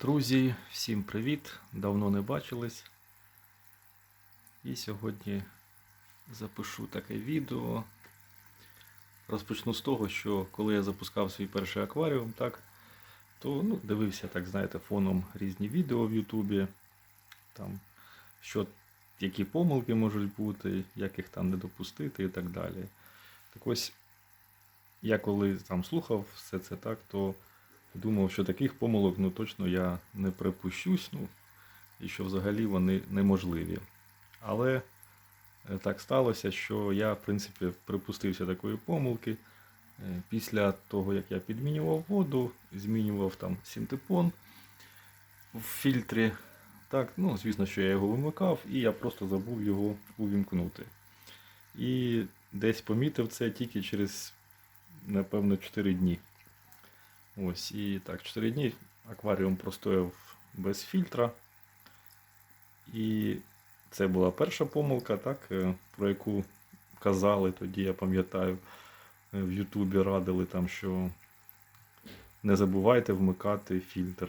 Друзі, всім привіт! Давно не бачились. І сьогодні запишу таке відео. Розпочну з того, що коли я запускав свій перший акваріум, так, то ну, дивився, так знаєте, фоном різні відео в Ютубі, там, що, які помилки можуть бути, як їх там не допустити і так далі. Так ось, я коли там слухав все це так, то думав, що таких помилок ну, точно я не припущусь, ну, і що взагалі вони неможливі. Але е, так сталося, що я, в принципі, припустився такої помилки. Е, Після того, як я підмінював воду, змінював там синтепон в фільтрі. Так, ну, звісно, що я його вимикав, і я просто забув його увімкнути. І десь помітив це тільки через, напевно, 4 дні. Ось, і так, 4 дні акваріум простояв без фільтра. І це була перша помилка, так, е, про яку казали тоді, я пам'ятаю, е, в Ютубі радили там, що не забувайте вмикати фільтр.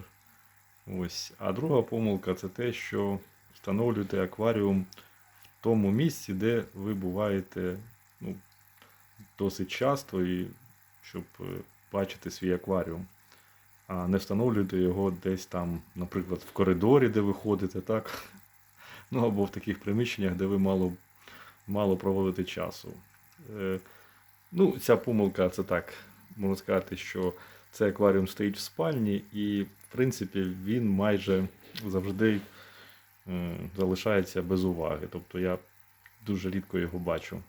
Ось. А друга помилка це те, що встановлюєте акваріум в тому місці, де ви буваєте ну, досить часто, і щоб е, бачити свій акваріум. А не встановлюйте його десь там, наприклад, в коридорі, де ви ходите, так? Ну або в таких приміщеннях, де ви мало, мало проводите часу. Е, ну, ця помилка, це так, можна сказати, що цей акваріум стоїть в спальні, і, в принципі, він майже завжди е, залишається без уваги. Тобто я дуже рідко його бачу.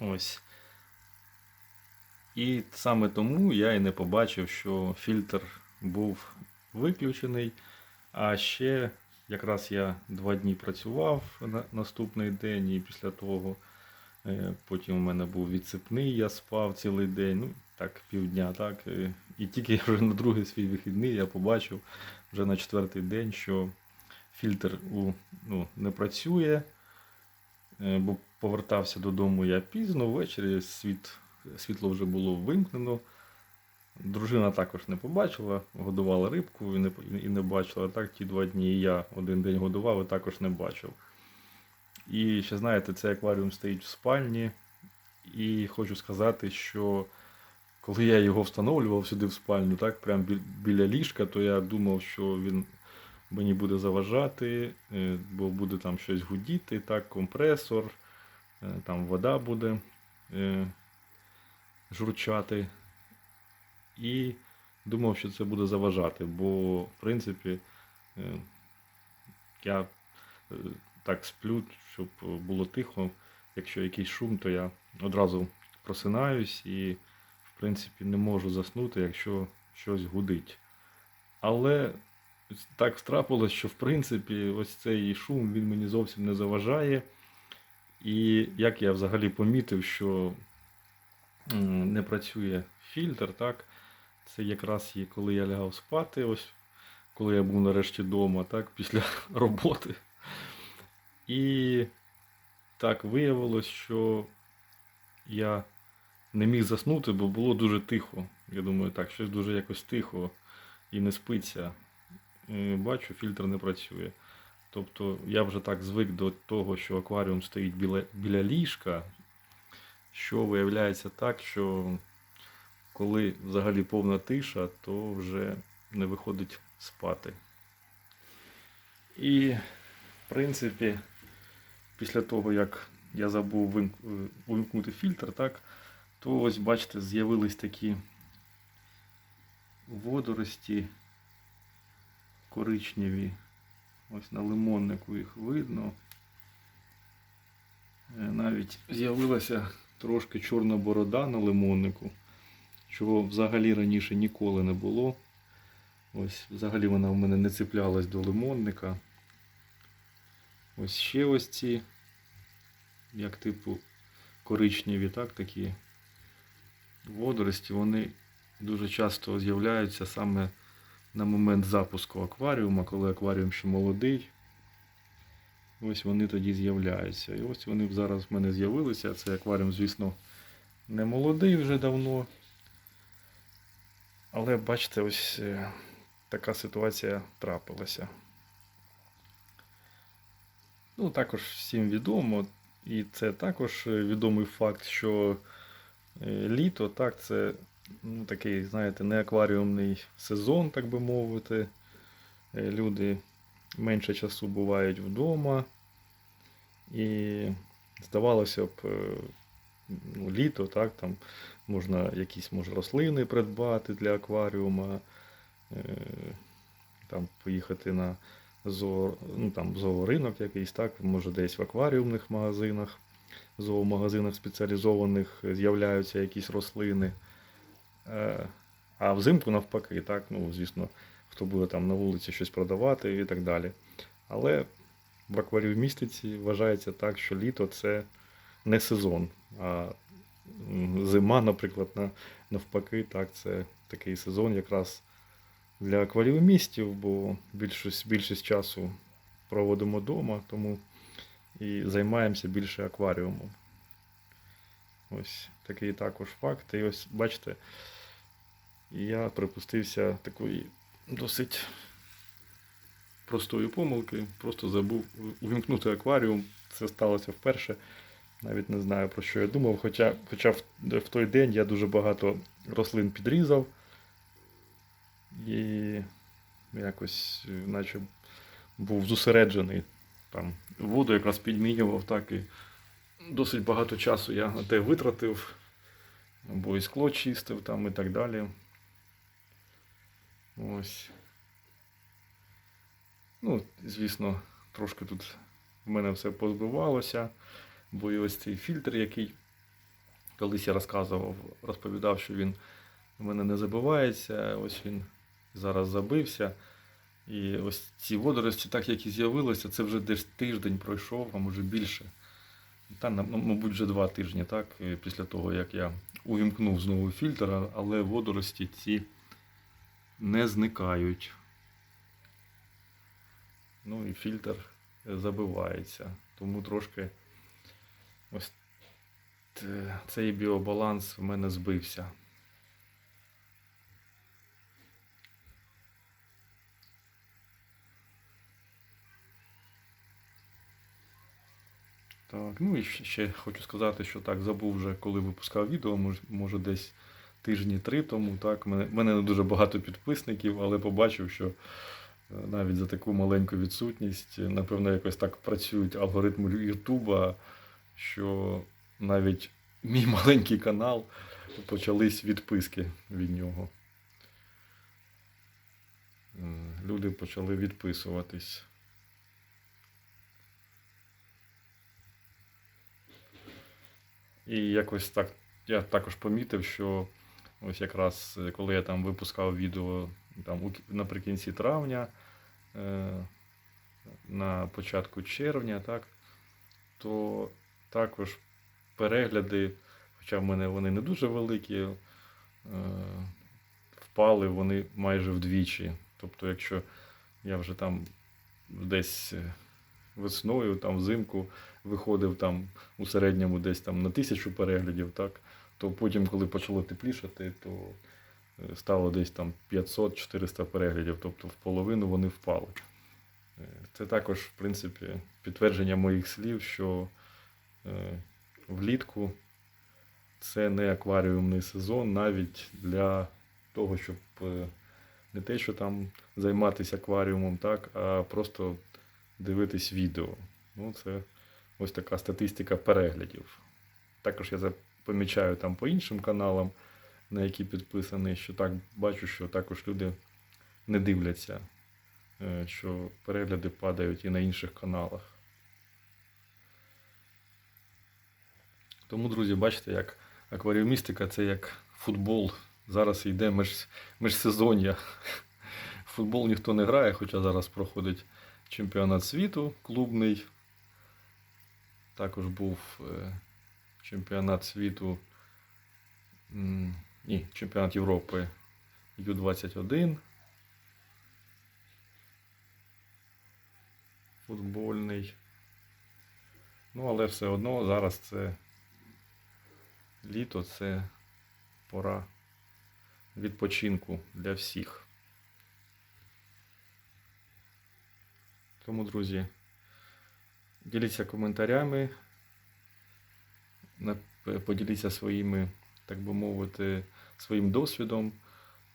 Ось. І саме тому я і не побачив, що фільтр був виключений. А ще якраз я два дні працював на наступний день, і після того е, потім у мене був відсипний, я спав цілий день, ну так, півдня, так. е, І тільки вже на другий свій вихідний я побачив вже на четвертий день, що фільтр у, ну, не працює. Е, Бо повертався додому я пізно, ввечері світ світло вже було вимкнено. Дружина також не побачила, годувала рибку і не, і не бачила. Так, ті два дні я один день годував і також не бачив. І ще знаєте, цей акваріум стоїть в спальні. І хочу сказати, що коли я його встановлював сюди в спальню, так, прямо бі- біля ліжка, то я думав, що він мені буде заважати, е, бо буде там щось гудіти, так, компресор, е, там вода буде. Журчати. І думав, що це буде заважати, бо, в принципі, е, я е, так сплю, щоб було тихо. Якщо якийсь шум, то я одразу просинаюсь і, в принципі, не можу заснути, якщо щось гудить. Але так трапилось, що в принципі ось цей шум він мені зовсім не заважає. І як я взагалі помітив, що не працює фільтр, так? Це якраз є, коли я лягав спати, ось коли я був нарешті вдома, так, після роботи. І так виявилось, що я не міг заснути, бо було дуже тихо. Я думаю, так, щось дуже якось тихо і не спиться. Бачу, фільтр не працює. Тобто я вже так звик до того, що акваріум стоїть біля, біля ліжка, що виявляється так, що коли взагалі повна тиша, то вже не виходить спати. І, в принципі, після того, як я забув вим- увімкнути фільтр, так, то ось, бачите, з'явились такі водорості коричневі. Ось на лимоннику їх видно. Е, Навіть з'явилася трошки чорна борода на лимоннику, чого взагалі раніше ніколи не було. Ось, взагалі вона в мене не цеплялась до лимонника. Ось ще ось ці, як типу коричневі, так, такі водорості, вони дуже часто з'являються саме на момент запуску акваріума, коли акваріум ще молодий. Ось вони тоді з'являються. І ось вони зараз в мене з'явилися. Цей акваріум, звісно, не молодий вже давно. Але бачите, ось е, така ситуація трапилася. Ну, також всім відомо, і це також відомий факт, що е, літо, так, це ну, такий, знаєте, не акваріумний сезон, так би мовити. Е, Люди менше часу бувають вдома. І здавалося б, е, ну, літо, так, там можна якісь може, рослини придбати для акваріума, е, там поїхати на зоо, ну, там, зооринок якийсь, так, може десь в акваріумних магазинах, зоомагазинах спеціалізованих з'являються якісь рослини. Е, А взимку навпаки, так, ну, звісно, хто буде там на вулиці щось продавати і так далі. Але в акваріумістиці вважається так, що літо це не сезон, а зима, наприклад, на- навпаки, так, це такий сезон якраз для акваріумістів, бо більшість, більшість часу проводимо вдома, тому і займаємося більше акваріумом. Ось такий також факт. І ось бачите, я припустився такої досить простої помилки, просто забув увімкнути акваріум. Це сталося вперше. Навіть не знаю про що я думав. Хоча, хоча в, в той день я дуже багато рослин підрізав і якось, наче був зосереджений. Там воду якраз підмінював, так і досить багато часу я на те витратив, бо і скло чистив там і так далі. Ось. Ну, звісно, трошки тут в мене все позбивалося, бо і ось цей фільтр, який колись я розказував, розповідав, що він в мене не забивається, ось він зараз забився. І ось ці водорості, так як і з'явилися, це вже десь тиждень пройшов, а може більше. Та, ну, мабуть, вже два тижні, так, після того, як я увімкнув знову фільтр, але водорості ці не зникають. Ну і фільтр забивається. Тому трошки ось цей біобаланс в мене збився. Так, ну і ще- хочу сказати, що так, забув вже, коли випускав відео, мож- може десь тижні три тому. Так, мене, мене не дуже багато підписників, але побачив, що е, навіть за таку маленьку відсутність, е, напевно, якось так працюють алгоритми Ютуба, що навіть мій маленький канал почались відписки від нього. Е, Люди почали відписуватись. І якось так я також помітив, що ось якраз е, коли я там випускав відео там, наприкінці травня, е, на початку червня, так, то також перегляди, хоча в мене вони не дуже великі, е, впали вони майже вдвічі. Тобто, якщо я вже там десь весною, там взимку виходив там у середньому десь там на тисячу переглядів, так, то потім, коли почало теплішати, то е, стало десь там 500-400 переглядів, тобто в половину вони впали. Е, Це також, в принципі, підтвердження моїх слів, що е, влітку це не акваріумний сезон навіть для того, щоб не те, що там займатися акваріумом, так, а просто дивитись відео. Ну, це ось така статистика переглядів. Також я помічаю там по іншим каналам, на які підписаний, що так бачу, що також люди не дивляться, е, що перегляди падають і на інших каналах. Тому, друзі, бачите, як акваріумістика це як футбол. Зараз йде між, міжсезоння. Футбол ніхто не грає, хоча зараз проходить чемпіонат світу клубний. Також був е, чемпіонат світу. Ні, чемпіонат Європи Ю-21. Футбольний. Ну, але все одно зараз це літо, це пора відпочинку для всіх. Тому, друзі, діліться коментарями, поділіться своїми, так би мовити, своїм досвідом,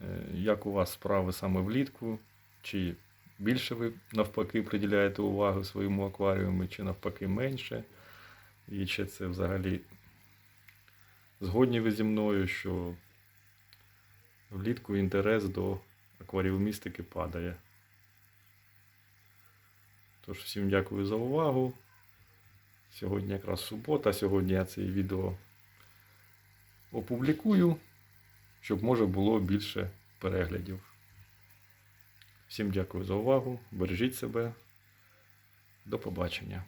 е, як у вас справи саме влітку, чи більше ви навпаки приділяєте увагу своєму акваріуму, чи навпаки менше. І чи це взагалі згодні ви зі мною, що влітку інтерес до акваріумістики падає. Тож всім дякую за увагу. Сьогодні якраз субота, сьогодні я це відео опублікую, щоб може було більше переглядів. Всім дякую за увагу. Бережіть себе. До побачення.